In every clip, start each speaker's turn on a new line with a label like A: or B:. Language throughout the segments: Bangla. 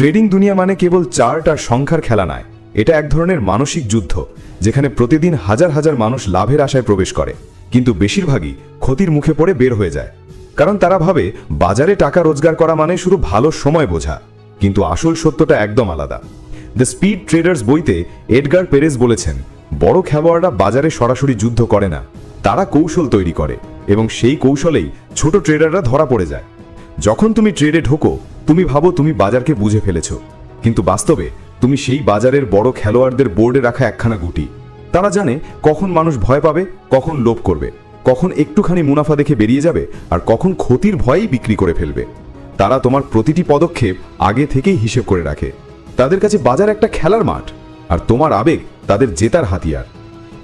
A: ট্রেডিং দুনিয়া মানে কেবল চার্ট আর সংখ্যার খেলা নয়। এটা এক ধরনের মানসিক যুদ্ধ, যেখানে প্রতিদিন হাজার হাজার মানুষ লাভের আশায় প্রবেশ করে, কিন্তু বেশিরভাগই ক্ষতির মুখে পড়ে বের হয়ে যায়। কারণ তারা ভাবে, বাজারে টাকা রোজগার করা মানে শুধু ভালো সময় বোঝা, কিন্তু আসল সত্যটা একদম আলাদা। দ্য স্পিড ট্রেডার্স বইতে এডগার পেরেস বলেছেন, বড় খেলোয়াড়রা বাজারে সরাসরি যুদ্ধ করে না, তারা কৌশল তৈরি করে, এবং সেই কৌশলেই ছোট ট্রেডাররা ধরা পড়ে যায়। যখন তুমি ট্রেডে ঢোকো তুমি ভাবো তুমি বাজারকে বুঝে ফেলেছো, কিন্তু বাস্তবে তুমি সেই বাজারের বড় খেলোয়াড়দের বোর্ডে রাখা একখানা গুটি। তারা জানে কখন মানুষ ভয় পাবে, কখন লোভ করবে, কখন একটুখানি মুনাফা দেখে বেরিয়ে যাবে, আর কখন ক্ষতির ভয়েই বিক্রি করে ফেলবে। তারা তোমার প্রতিটি পদক্ষেপ আগে থেকেই হিসেব করে রাখে। তাদের কাছে বাজার একটা খেলার মাঠ, আর তোমার আবেগ তাদের জেতার হাতিয়ার।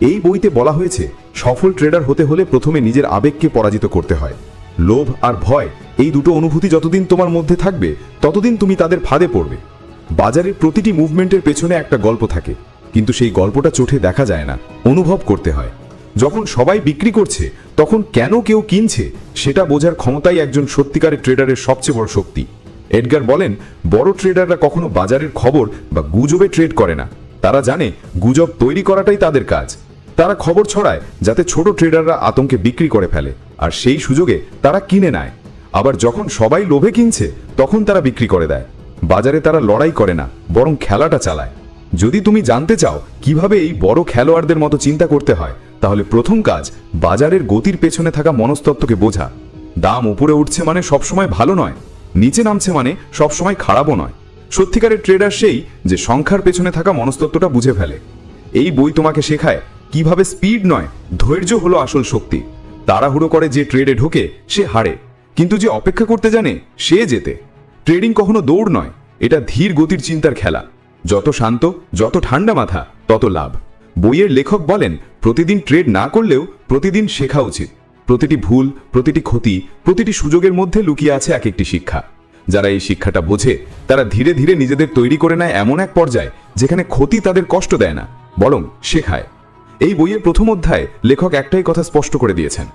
A: এই বইতে বলা হয়েছে, সফল ট্রেডার হতে হলে প্রথমে নিজের আবেগকে পরাজিত করতে হয়। লোভ আর ভয়, এই দুটো অনুভূতি যতদিন তোমার মধ্যে থাকবে, ততদিন তুমি তাদের ফাঁদে পড়বে। বাজারের প্রতিটি মুভমেন্টের পেছনে একটা গল্প থাকে, কিন্তু সেই গল্পটা চোখে দেখা যায় না, অনুভব করতে হয়। যখন সবাই বিক্রি করছে, তখন কেন কেউ কিনছে, সেটা বোঝার ক্ষমতাই একজন সত্যিকারের ট্রেডারের সবচেয়ে বড় শক্তি। এডগার বলেন, বড় ট্রেডাররা কখনো বাজারের খবর বা গুজবে ট্রেড করে না। তারা জানে, গুজব তৈরি করাটাই তাদের কাজ। তারা খবর ছড়ায়, যাতে ছোট ট্রেডাররা আতঙ্কে বিক্রি করে ফেলে। আর সেই সুযোগে তারা কিনে নেয়। আবার যখন সবাই লোভে কিনছে, তখন তারা বিক্রি করে দেয়। বাজারে তারা লড়াই করে না, বরং খেলাটা চালায়। যদি তুমি জানতে চাও কীভাবে এই বড় খেলোয়াড়দের মতো চিন্তা করতে হয়, তাহলে প্রথম কাজ বাজারের গতির পেছনে থাকা মনস্তত্ত্বকে বোঝা। দাম উপরে উঠছে মানে সবসময় ভালো নয়, নিচে নামছে মানে সবসময় খারাপও নয়। সত্যিকারের ট্রেডার সেই যে সংখ্যার পেছনে থাকা মনস্তত্ত্বটা বুঝে ফেলে। এই বই তোমাকে শেখায় কীভাবে স্পিড নয়, ধৈর্য হলো আসল শক্তি। তাড়াহুড়ো করে যে ট্রেডে ঢোকে সে হারে। কিন্তু যে অপেক্ষা করতে জানে, সে যেতে ট্রেডিং কখনো দৌড় নয়, এটা ধীর গতির চিন্তার খেলা। যত শান্ত, যত ঠান্ডা মাথা, তত লাভ। বইয়ের লেখক বলেন, প্রতিদিন ট্রেড না করলেও প্রতিদিন শেখা উচিত। প্রতিটি ভুল, প্রতিটি ক্ষতি, প্রতিটি সুযোগের মধ্যে লুকিয়ে আছে এক একটি শিক্ষা। যারা এই শিক্ষাটা বোঝে, তারা ধীরে ধীরে নিজেদের তৈরি করে নেয় এমন এক পর্যায়ে, যেখানে ক্ষতি তাদের কষ্ট দেয় না, বরং শেখায়। এই বইয়ের প্রথম অধ্যায়ে লেখক একটাই কথা স্পষ্ট করে দিয়েছেন।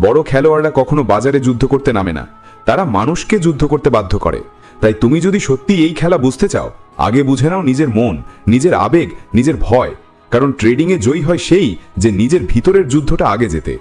A: বড় খেলোয়াড়রা কখনো বাজারে যুদ্ধ করতে নামে না। তারা মানুষকে যুদ্ধ করতে বাধ্য করে। তাই তুমি যদি সত্যি এই খেলা বুঝতে চাও, আগে বুঝে নাও নিজের মন, নিজের আবেগ, নিজের ভয়। কারণ ট্রেডিংয়ে জয়ী হয় সেই যে নিজের ভিতরের যুদ্ধটা আগে যেতে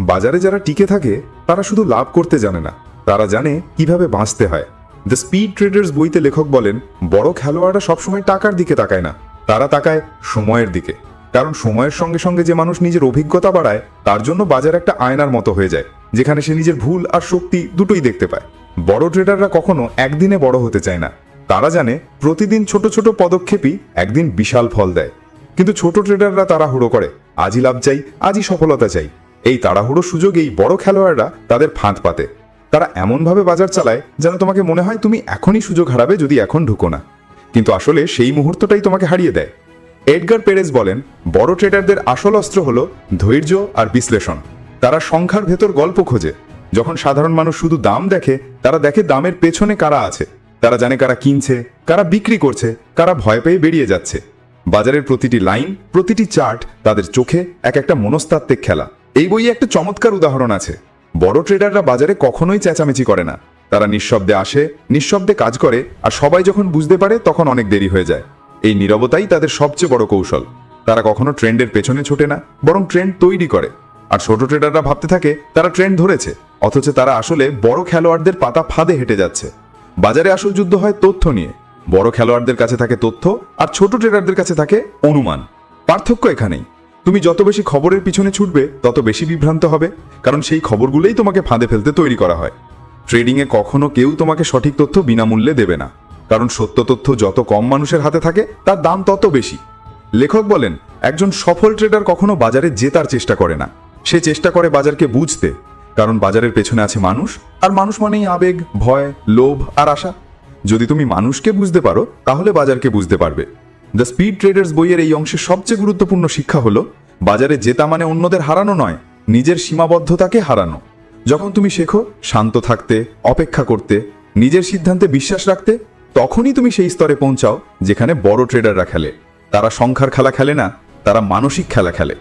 A: বাজারে যারা টিকে থাকে, তারা শুধু লাভ করতে জানে না। তারা জানে কীভাবে বাঁচতে হয়। দ্য স্পিড ট্রেডার্স বইতে লেখক বলেন, বড় খেলোয়াড়রা সবসময় টাকার দিকে তাকায় না। তারা তাকায় সময়ের দিকে। কারণ সময়ের সঙ্গে সঙ্গে যে মানুষ নিজের অভিজ্ঞতা বাড়ায়, তার জন্য বাজার একটা আয়নার মতো হয়ে যায়, যেখানে সে নিজের ভুল আর শক্তি দুটোই দেখতে পায়। বড় ট্রেডাররা কখনো একদিনে বড় হতে চায় না। তারা জানে, প্রতিদিন ছোট ছোট পদক্ষেপই একদিন বিশাল ফল দেয়। কিন্তু ছোট ট্রেডাররা তাড়াহুড়ো করে, আজই লাভ চাই, আজই সফলতা চাই। এই তাড়াহুড়ো সুযোগেই বড় খেলোয়াড়রা তাদের ফাঁদ পাতে। তারা এমনভাবে বাজার চালায় যেন তোমাকে মনে হয় তুমি এখনই সুযোগ হারাবে যদি এখন ঢুকো না। কিন্তু আসলে সেই মুহূর্তটাই তোমাকে হারিয়ে দেয়। এডগার পেরেজ বলেন, বড় ট্রেডারদের আসল অস্ত্র হলো ধৈর্য আর বিশ্লেষণ। তারা সংখ্যার ভেতর গল্প খোঁজে। যখন সাধারণ মানুষ শুধু দাম দেখে, তারা দেখে দামের পেছনে কারা আছে। তারা জানে কারা কিনছে, কারা বিক্রি করছে, কারা ভয় পেয়ে বেরিয়ে যাচ্ছে। বাজারের প্রতিটি লাইন, প্রতিটি চার্ট তাদের চোখে এক একটা মনস্তাত্ত্বিক খেলা। এই বইয়ে একটা চমৎকার উদাহরণ আছে। বড় ট্রেডাররা বাজারে কখনোই চেঁচামেচি করে না। তারা নিঃশব্দে আসে, নিঃশব্দে কাজ করে, আর সবাই যখন বুঝতে পারে, তখন অনেক দেরি হয়ে যায়। এই নীরবতাই তাদের সবচেয়ে বড় কৌশল। তারা কখনো ট্রেন্ডের পেছনে ছোটে না, বরং ট্রেন্ড তৈরি করে। আর ছোট ট্রেডাররা ভাবতে থাকে, তারা ট্রেন্ড ধরেছে, অথচ তারা আসলে বড় খেলোয়াড়দের পাতা ফাঁদে হেঁটে যাচ্ছে। বাজারে আসল যুদ্ধ হয় তথ্য নিয়ে। বড় খেলোয়াড়দের কাছে থাকে তথ্য, আর ছোট ট্রেডারদের কাছে থাকে অনুমান। পার্থক্য এখানেই। তুমি যত বেশি খবরের পিছনে ছুটবে, তত বেশি বিভ্রান্ত হবে, কারণ সেই খবরগুলোই তোমাকে ফাঁদে ফেলতে তৈরি করা হয়। ট্রেডিংয়ে কখনো কেউ তোমাকে সঠিক তথ্য বিনামূল্যে দেবে না। কারণ সত্য তথ্য যত কম মানুষের হাতে থাকে, তার দাম তত বেশি। লেখক বলেন, একজন সফল ট্রেডার কখনো বাজারে জেতার চেষ্টা করে না। সে চেষ্টা করে বাজারকে বুঝতে, কারণ বাজারের পেছনে আছে মানুষ, আর মানুষ মানেই আবেগ, ভয়, লোভ আর আশা। যদি তুমি মানুষকে বুঝতে পারো, তাহলে বাজারকে বুঝতে পারবে। দ্য স্পিড ট্রেডার্স বইয়ের এই অংশে সবচেয়ে গুরুত্বপূর্ণ শিক্ষা হলো, বাজারে জেতা মানে অন্যদের হারানো নয়, নিজের সীমাবদ্ধতাকে হারানো। যখন তুমি শেখো, শান্ত থাকতে, অপেক্ষা করতে, নিজের সিদ্ধান্তে বিশ্বাস রাখতে তখনই তুমি সেই স্তরে পৌঁছাও যেখানে বড় ট্রেডাররা খেলে। তারা সংখ্যার খেলা খেলে না, তারা মানসিক খেলা খেলে।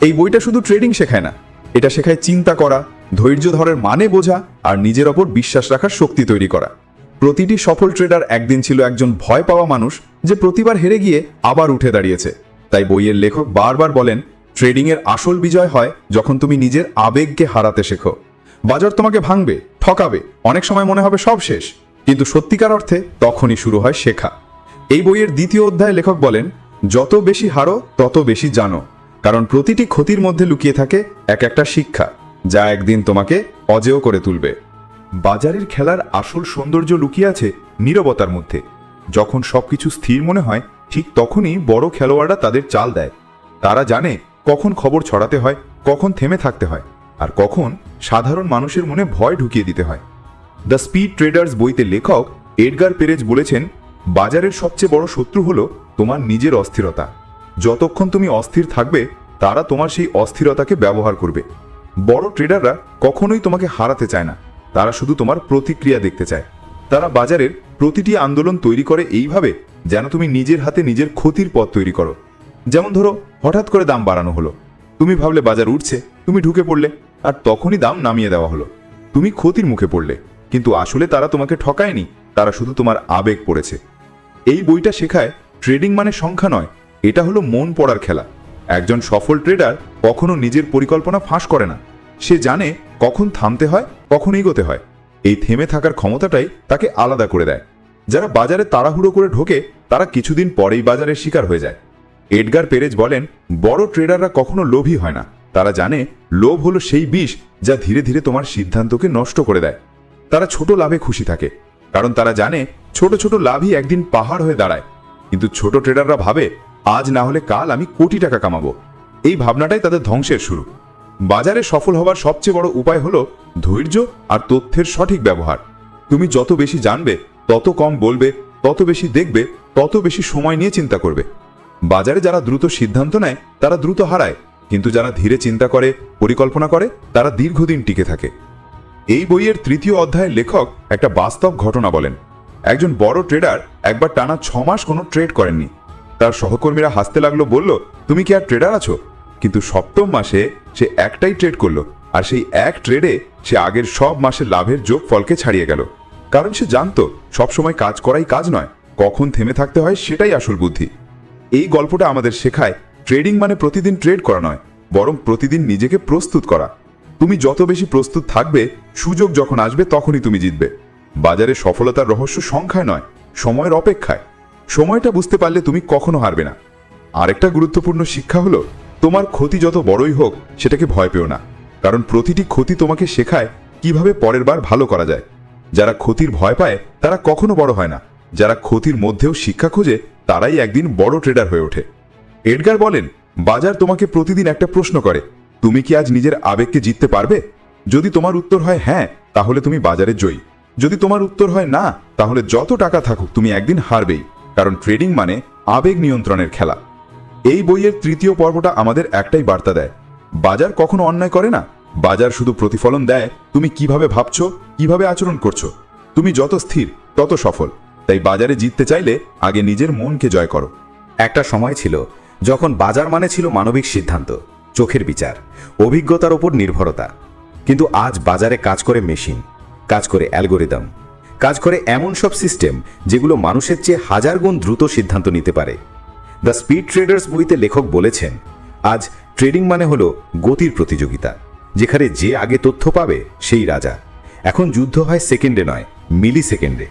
A: এই বইটা শুধু ট্রেডিং শেখায় না, এটা শেখায় চিন্তা করা, ধৈর্য ধরের মানে বোঝা আর নিজের ওপর বিশ্বাস রাখার শক্তি তৈরি করা। প্রতিটি সফল ট্রেডার একদিন ছিল একজন ভয় পাওয়া মানুষ যে প্রতিবার হেরে গিয়ে আবার উঠে দাঁড়িয়েছে। তাই বইয়ের লেখক বারবার বলেন ট্রেডিংয়ের আসল বিজয় হয় যখন তুমি নিজের আবেগকে হারাতে শেখো। বাজার তোমাকে ভাঙবে, ঠকাবে, অনেক সময় মনে হবে সব শেষ। কিন্তু সত্যিকার অর্থে তখনই শুরু হয় শেখা। এই বইয়ের দ্বিতীয় অধ্যায়ে লেখক বলেন, যত বেশি হারো, তত বেশি জানো, কারণ প্রতিটি ক্ষতির মধ্যে লুকিয়ে থাকে এক একটা শিক্ষা, যা একদিন তোমাকে অজেয় করে তুলবে। বাজারের খেলার আসল সৌন্দর্য লুকিয়ে আছে নীরবতার মধ্যে। যখন সবকিছু স্থির মনে হয়, ঠিক তখনই বড় খেলোয়াড়রা তাদের চাল দেয়। তারা জানে কখন খবর ছড়াতে হয়, কখন থেমে থাকতে হয়, আর কখন সাধারণ মানুষের মনে ভয় ঢুকিয়ে দিতে হয়। দ্য স্পিড ট্রেডার্স বইতে লেখক এডগার পেরেজ বলেছেন, বাজারের সবচেয়ে বড় শত্রু হলো তোমার নিজের অস্থিরতা। যতক্ষণ তুমি অস্থির থাকবে, তারা তোমার সেই অস্থিরতাকে ব্যবহার করবে। বড় ট্রেডাররা কখনোই তোমাকে হারাতে চায় না। তারা শুধু তোমার প্রতিক্রিয়া দেখতে চায়। তারা বাজারের প্রতিটি আন্দোলন তৈরি করে এইভাবে যেন তুমি নিজের হাতে নিজের ক্ষতির পথ তৈরি করো। যেমন ধরো, হঠাৎ করে দাম বাড়ানো হলো। তুমি ভাবলে বাজার উঠছে তুমি ঢুকে পড়লে, আর তখনই দাম নামিয়ে দেওয়া হলো। তুমি ক্ষতির মুখে পড়লে। কিন্তু আসলে তারা তোমাকে ঠকায়নি, তারা শুধু তোমার আবেগ পড়েছে। এই বইটা শেখায় ট্রেডিং মানে সংখ্যা নয়, এটা হলো মন পড়ার খেলা। একজন সফল ট্রেডার কখনো নিজের পরিকল্পনা ফাঁস করে না। সে জানে কখন থামতে হয়, কখন এগোতে হয়। এই থেমে থাকার ক্ষমতাটাই তাকে আলাদা করে দেয়। যারা বাজারে তাড়াহুড়ো করে ঢোকে, তারা কিছুদিন পরেই বাজারের শিকার হয়ে যায়। এডগার পেরেজ বলেন, বড় ট্রেডাররা কখনো লোভী হয় না। তারা জানে লোভ হলো সেই বিষ যা ধীরে ধীরে তোমার সিদ্ধান্তকে নষ্ট করে দেয়। তারা ছোট লাভে খুশি থাকে, কারণ তারা জানে ছোট ছোট লাভই একদিন পাহাড় হয়ে দাঁড়ায়। কিন্তু ছোট ট্রেডাররা ভাবে, আজ না হলে কাল আমি কোটি টাকা কামাবো। এই ভাবনাটাই তাদের ধ্বংসের শুরু। বাজারে সফল হবার সবচেয়ে বড় উপায় হলো ধৈর্য আর তথ্যের সঠিক ব্যবহার। তুমি যত বেশি জানবে, তত কম বলবে, তত বেশি দেখবে, তত বেশি সময় নিয়ে চিন্তা করবে। বাজারে যারা দ্রুত সিদ্ধান্ত নেয়, তারা দ্রুত হারায়। কিন্তু যারা ধীরে চিন্তা করে, পরিকল্পনা করে, তারা দীর্ঘদিন টিকে থাকে। এই বইয়ের তৃতীয় অধ্যায়ের লেখক একটা বাস্তব ঘটনা বলেন। একজন বড় ট্রেডার একবার টানা ছ মাস কোনো ট্রেড করেননি। তার সহকর্মীরা হাসতে লাগল, বলল, তুমি কি আর ট্রেডার আছো? কিন্তু সপ্তম মাসে সে একটাই ট্রেড করল আর সেই এক ট্রেডে সে আগের সব মাসের লাভের যোগ ফলকে ছাড়িয়ে গেল। কারণ সে জানতো, সবসময় কাজ করাই কাজ নয়, কখন থেমে থাকতে হয় সেটাই আসল বুদ্ধি। এই গল্পটা আমাদের শেখায় ট্রেডিং মানে প্রতিদিন ট্রেড করা নয়, বরং প্রতিদিন নিজেকে প্রস্তুত করা। তুমি যত বেশি প্রস্তুত থাকবে, সুযোগ যখন আসবে, তখনই তুমি জিতবে। বাজারে সফলতার রহস্য সংখ্যায় নয়, সময়ের অপেক্ষায়। সময়টা বুঝতে পারলে তুমি কখনো হারবে না। আরেকটা গুরুত্বপূর্ণ শিক্ষা হলো, তোমার ক্ষতি যত বড়ই হোক, সেটাকে ভয় পেও না। কারণ প্রতিটি ক্ষতি তোমাকে শেখায় কীভাবে পরের বার ভালো করা যায়। যারা ক্ষতির ভয় পায়, তারা কখনো বড় হয় না। যারা ক্ষতির মধ্যেও শিক্ষা খোঁজে, তারাই একদিন বড় ট্রেডার হয়ে ওঠে। এডগার বলেন, বাজার তোমাকে প্রতিদিন একটা প্রশ্ন করে তুমি কি আজ নিজের আবেগকে জিততে পারবে? যদি তোমার উত্তর হয় হ্যাঁ তাহলে তুমি বাজারে জয়ী। যদি তোমার উত্তর হয় না, তাহলে যত টাকা থাকুক, তুমি একদিন হারবেই। কারণ ট্রেডিং মানে আবেগ নিয়ন্ত্রণের খেলা। এই বইয়ের তৃতীয় পর্বটা আমাদের একটাই বার্তা দেয়। বাজার কখনো অন্যায় করে না। বাজার শুধু প্রতিফলন দেয়। তুমি কীভাবে ভাবছ, কীভাবে আচরণ করছ। তুমি যত স্থির, তত সফল। তাই বাজারে জিততে চাইলে আগে নিজের মনকে জয় করো।
B: একটা সময় ছিল যখন বাজার মানে ছিল মানবিক সিদ্ধান্ত। চোখের বিচার, অভিজ্ঞতার ওপর নির্ভরতা। কিন্তু আজ বাজারে কাজ করে মেশিন, কাজ করে অ্যালগোরিদম, কাজ করে এমন সব সিস্টেম যেগুলো মানুষের চেয়ে হাজার গুণ দ্রুত সিদ্ধান্ত নিতে পারে। দ্য স্পিড ট্রেডার্স বইতে লেখক বলেছেন, আজ ট্রেডিং মানে হলো গতির প্রতিযোগিতা, যেখানে যে আগে তথ্য পাবে সেই রাজা। এখন যুদ্ধ হয় সেকেন্ডে নয় মিলি সেকেন্ডে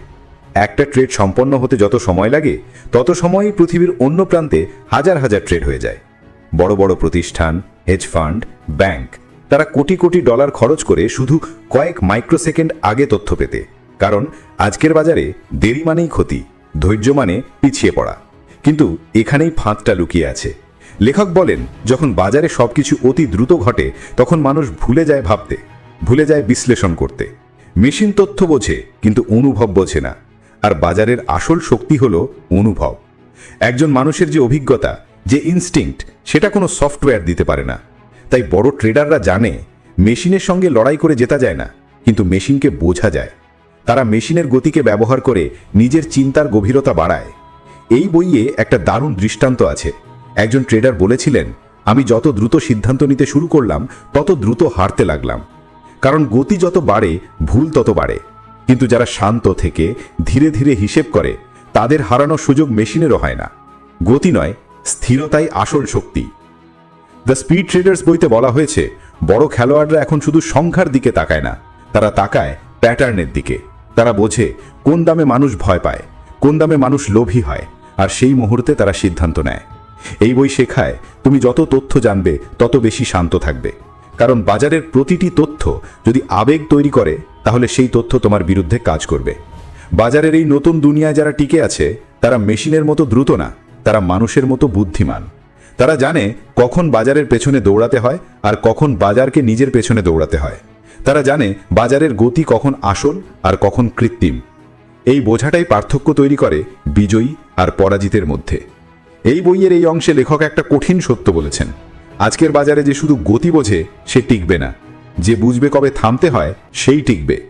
B: একটা ট্রেড সম্পন্ন হতে যত সময় লাগে, তত সময়ই পৃথিবীর অন্য প্রান্তে হাজার হাজার ট্রেড হয়ে যায়। বড় বড় প্রতিষ্ঠান হেজ ফান্ড ব্যাংক তারা কোটি কোটি ডলার খরচ করে শুধু কয়েক মাইক্রোসেকেন্ড আগে তথ্য পেতে। কারণ আজকের বাজারে দেরি মানেই ক্ষতি, ধৈর্য মানে পিছিয়ে পড়া। কিন্তু এখানেই ফাঁদটা লুকিয়ে আছে। লেখক বলেন, যখন বাজারে সবকিছু অতি দ্রুত ঘটে, তখন মানুষ ভুলে যায় ভাবতে, ভুলে যায় বিশ্লেষণ করতে। মেশিন তথ্য বোঝে, কিন্তু অনুভব বোঝে না। আর বাজারের আসল শক্তি হলো অনুভব। একজন মানুষের যে অভিজ্ঞতা, যে ইনস্টিংক্ট সেটা কোনো সফটওয়্যার দিতে পারে না। তাই বড় ট্রেডাররা জানে, মেশিনের সঙ্গে লড়াই করে জেতা যায় না, কিন্তু মেশিনকে বোঝা যায়। তারা মেশিনের গতিকে ব্যবহার করে নিজের চিন্তার গভীরতা বাড়ায়। এই বইয়ে একটা দারুণ দৃষ্টান্ত আছে। একজন ট্রেডার বলেছিলেন, আমি যত দ্রুত সিদ্ধান্ত নিতে শুরু করলাম, তত দ্রুত হারতে লাগলাম। কারণ গতি যত বাড়ে, ভুল তত বাড়ে। কিন্তু যারা শান্ত থেকে ধীরে ধীরে হিসেব করে, তাদের হারানোর সুযোগ মেশিনেরও হয় না। গতি নয় স্থিরতাই আসল শক্তি। দ্য স্পিড ট্রেডার্স বইতে বলা হয়েছে, বড় খেলোয়াড়রা এখন শুধু সংখ্যার দিকে তাকায় না, তারা তাকায় প্যাটার্নের দিকে। তারা বোঝে কোন দামে মানুষ ভয় পায়, কোন দামে মানুষ লোভী হয়, আর সেই মুহূর্তে তারা সিদ্ধান্ত নেয়। এই বই শেখায়, তুমি যত তথ্য জানবে, তত বেশি শান্ত থাকবে। কারণ বাজারের প্রতিটি তথ্য যদি আবেগ তৈরি করে, তাহলে সেই তথ্য তোমার বিরুদ্ধে কাজ করবে। বাজারের এই নতুন দুনিয়ায় যারা টিকে আছে, তারা মেশিনের মতো দ্রুত না। তারা মানুষের মতো বুদ্ধিমান। তারা জানে কখন বাজারের পেছনে দৌড়াতে হয় আর কখন বাজারকে নিজের পেছনে দৌড়াতে হয়। তারা জানে বাজারের গতি কখন আসল আর কখন কৃত্রিম। এই বোঝাটাই পার্থক্য তৈরি করে বিজয়ী আর পরাজিতের মধ্যে। এই বইয়ের এই অংশে লেখক একটা কঠিন সত্য বলেছেন। আজকের বাজারে যে শুধু গতি বোঝে, সে টিকবে না। যে বুঝবে কবে থামতে হয়, সেই টিকবে।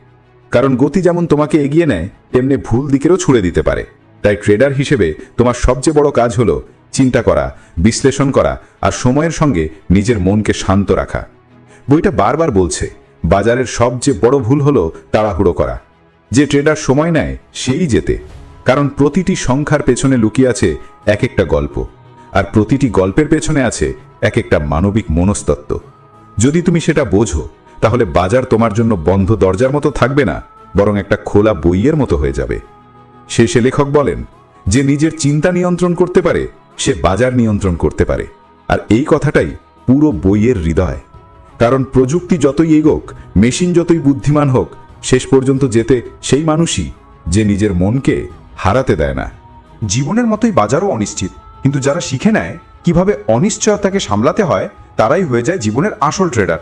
B: কারণ গতি যেমন তোমাকে এগিয়ে নেয়, তেমনি ভুল দিকেরও ছুড়ে দিতে পারে। তাই ট্রেডার হিসেবে তোমার সবচেয়ে বড় কাজ হলো চিন্তা করা, বিশ্লেষণ করা আর সময়ের সঙ্গে নিজের মনকে শান্ত রাখা। বইটা বারবার বলছে, বাজারের সবচেয়ে বড় ভুল হলো তাড়াহুড়ো করা। যে ট্রেডার সময় নেয়, সেই যেতে কারণ প্রতিটি সংখ্যার পেছনে লুকিয়ে আছে এক একটা গল্প। আর প্রতিটি গল্পের পেছনে আছে এক একটা মানবিক মনস্তত্ত্ব। যদি তুমি সেটা বোঝো, তাহলে বাজার তোমার জন্য বন্ধ দরজার মতো থাকবে না, বরং একটা খোলা বইয়ের মতো হয়ে যাবে। শেষে লেখক বলেন, যে নিজের চিন্তা নিয়ন্ত্রণ করতে পারে, সে বাজার নিয়ন্ত্রণ করতে পারে। আর এই কথাটাই পুরো বইয়ের হৃদয়। কারণ প্রযুক্তি যতই এগোক, মেশিন যতই বুদ্ধিমান হোক, শেষ পর্যন্ত যেতে সেই মানুষই যে নিজের মনকে হারাতে দেয় না।
A: জীবনের মতোই বাজারও অনিশ্চিত। কিন্তু যারা শিখে নেয় কীভাবে অনিশ্চয়তাকে সামলাতে হয়, তারাই হয়ে যায় জীবনের আসল ট্রেডার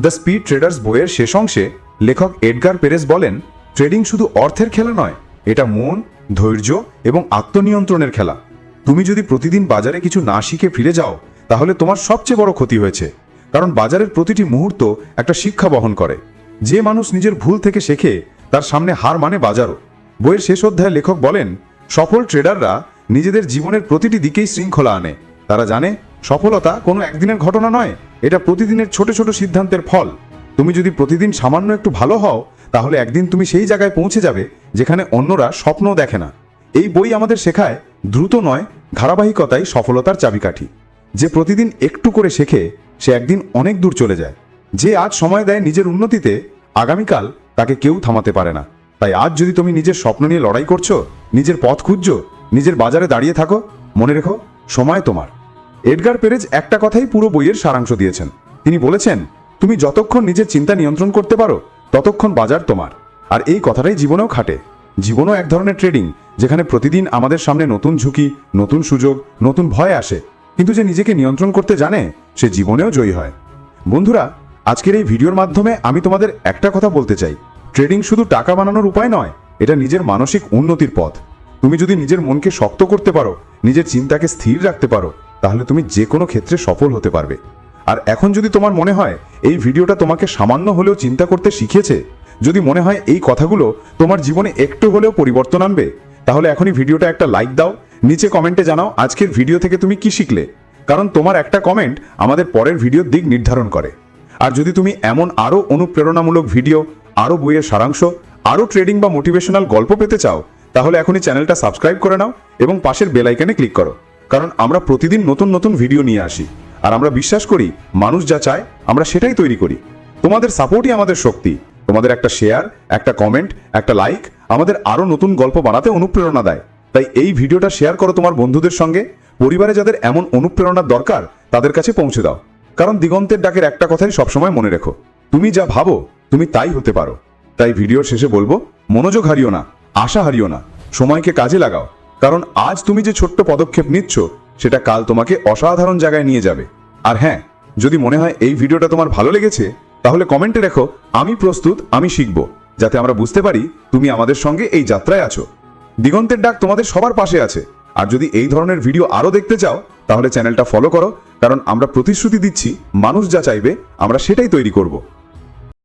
A: দ্য স্পিড ট্রেডার্স বইয়ের শেষ অংশে লেখক এডগার পেরেস বলেন, ট্রেডিং শুধু অর্থের খেলা নয় এটা মন, ধৈর্য এবং আত্মনিয়ন্ত্রণের খেলা। তুমি যদি প্রতিদিন বাজারে কিছু না শিখে ফিরে যাও, তাহলে তোমার সবচেয়ে বড় ক্ষতি হয়েছে। কারণ বাজারের প্রতিটি মুহূর্ত একটা শিক্ষা বহন করে। যে মানুষ নিজের ভুল থেকে শেখে, তার সামনে হার মানে বাজারও। বইয়ের শেষ অধ্যায়ে লেখক বলেন, সফল ট্রেডাররা নিজেদের জীবনের প্রতিটি দিকেই শৃঙ্খলা আনে। তারা জানে, সফলতা কোনো একদিনের ঘটনা নয়, এটা প্রতিদিনের ছোট ছোট সিদ্ধান্তের ফল। তুমি যদি প্রতিদিন সামান্য একটু ভালো হও, তাহলে একদিন তুমি সেই জায়গায় পৌঁছে যাবে যেখানে অন্যরা স্বপ্ন দেখে না। এই বই আমাদের শেখায় দ্রুত নয় ধারাবাহিকতাই সফলতার চাবিকাঠি। যে প্রতিদিন একটু করে শেখে, সে একদিন অনেক দূর চলে যায়। যে আজ সময় দেয় নিজের উন্নতিতে, আগামীকাল তাকে কেউ থামাতে পারে না। তাই আজ যদি তুমি নিজের স্বপ্ন নিয়ে লড়াই করছ, নিজের পথ খুঁজছো, নিজের বাজারে দাঁড়িয়ে থাকো, মনে রেখো, সময় তোমার। এডগার পেরেজ একটা কথাই পুরো বইয়ের সারাংশ দিয়েছেন। তিনি বলেছেন, তুমি যতক্ষণ নিজের চিন্তা নিয়ন্ত্রণ করতে পারো, ততক্ষণ বাজার তোমার। আর এই কথাটাই জীবনেও খাটে। জীবনও এক ধরনের ট্রেডিং যেখানে প্রতিদিন আমাদের সামনে নতুন ঝুঁকি, নতুন সুযোগ, নতুন ভয় আসে। কিন্তু যে নিজেকে নিয়ন্ত্রণ করতে জানে, সে জীবনেও জয়ী হয়। বন্ধুরা, আজকের এই ভিডিওর মাধ্যমে আমি তোমাদের একটা কথা বলতে চাই। ট্রেডিং শুধু টাকা বানানোর উপায় নয়, এটা নিজের মানসিক উন্নতির পথ। তুমি যদি নিজের মনকে শক্ত করতে পারো, নিজের চিন্তাকে স্থির রাখতে পারো, তাহলে তুমি যে কোনো ক্ষেত্রে সফল হতে পারবে। আর এখন যদি তোমার মনে হয়, এই ভিডিওটা তোমাকে সামান্য হলেও চিন্তা করতে শিখিয়েছে যদি মনে হয় এই কথাগুলো তোমার জীবনে একটু হলেও পরিবর্তন আনবে, তাহলে এখনই ভিডিওটা একটা লাইক দাও, নিচে কমেন্টে জানাও আজকের ভিডিও থেকে তুমি কি শিখলে। কারণ তোমার একটা কমেন্ট আমাদের পরের ভিডিওর দিক নির্ধারণ করে। আর যদি তুমি এমন আরও অনুপ্রেরণামূলক ভিডিও আরও বইয়ের সারাংশ, আরও ট্রেডিং বা মোটিভেশনাল গল্প পেতে চাও, তাহলে এখনই চ্যানেলটা সাবস্ক্রাইব করে নাও এবং পাশের বেল আইকনে ক্লিক করো। কারণ আমরা প্রতিদিন নতুন নতুন ভিডিও নিয়ে আসি। আর আমরা বিশ্বাস করি, মানুষ যা চায়, আমরা সেটাই তৈরি করি। তোমাদের সাপোর্টই আমাদের শক্তি। তোমাদের একটা শেয়ার একটা কমেন্ট একটা লাইক আমাদের আরও নতুন গল্প বানাতে অনুপ্রেরণা দেয়। তাই এই ভিডিওটা শেয়ার করো তোমার বন্ধুদের সঙ্গে। পরিবারে যাদের এমন অনুপ্রেরণার দরকার, তাদের কাছে পৌঁছে দাও। কারণ দিগন্তের ডাকের একটা কথাই সবসময় মনে রেখো। তুমি যা ভাবো, তুমি তাই হতে পারো। তাই ভিডিওর শেষে বলব, মনোযোগ হারিও না, আশা হারিও না। সময়কে কাজে লাগাও। কারণ আজ তুমি যে ছোট্ট পদক্ষেপ নিচ্ছ, সেটা কাল তোমাকে অসাধারণ জায়গায় নিয়ে যাবে। আর হ্যাঁ যদি মনে হয় এই ভিডিওটা তোমার ভালো লেগেছে তাহলে কমেন্টে রেখো, আমি প্রস্তুত, আমি শিখব। যাতে আমরা বুঝতে পারি তুমি আমাদের সঙ্গে এই যাত্রায় আছো। দিগন্তের ডাক তোমাদের সবার পাশে আছে। আর যদি এই ধরনের ভিডিও আরও দেখতে চাও, তাহলে চ্যানেলটা ফলো করো, কারণ আমরা প্রতিশ্রুতি দিচ্ছি, মানুষ যা চাইবে, আমরা সেটাই তৈরি করব।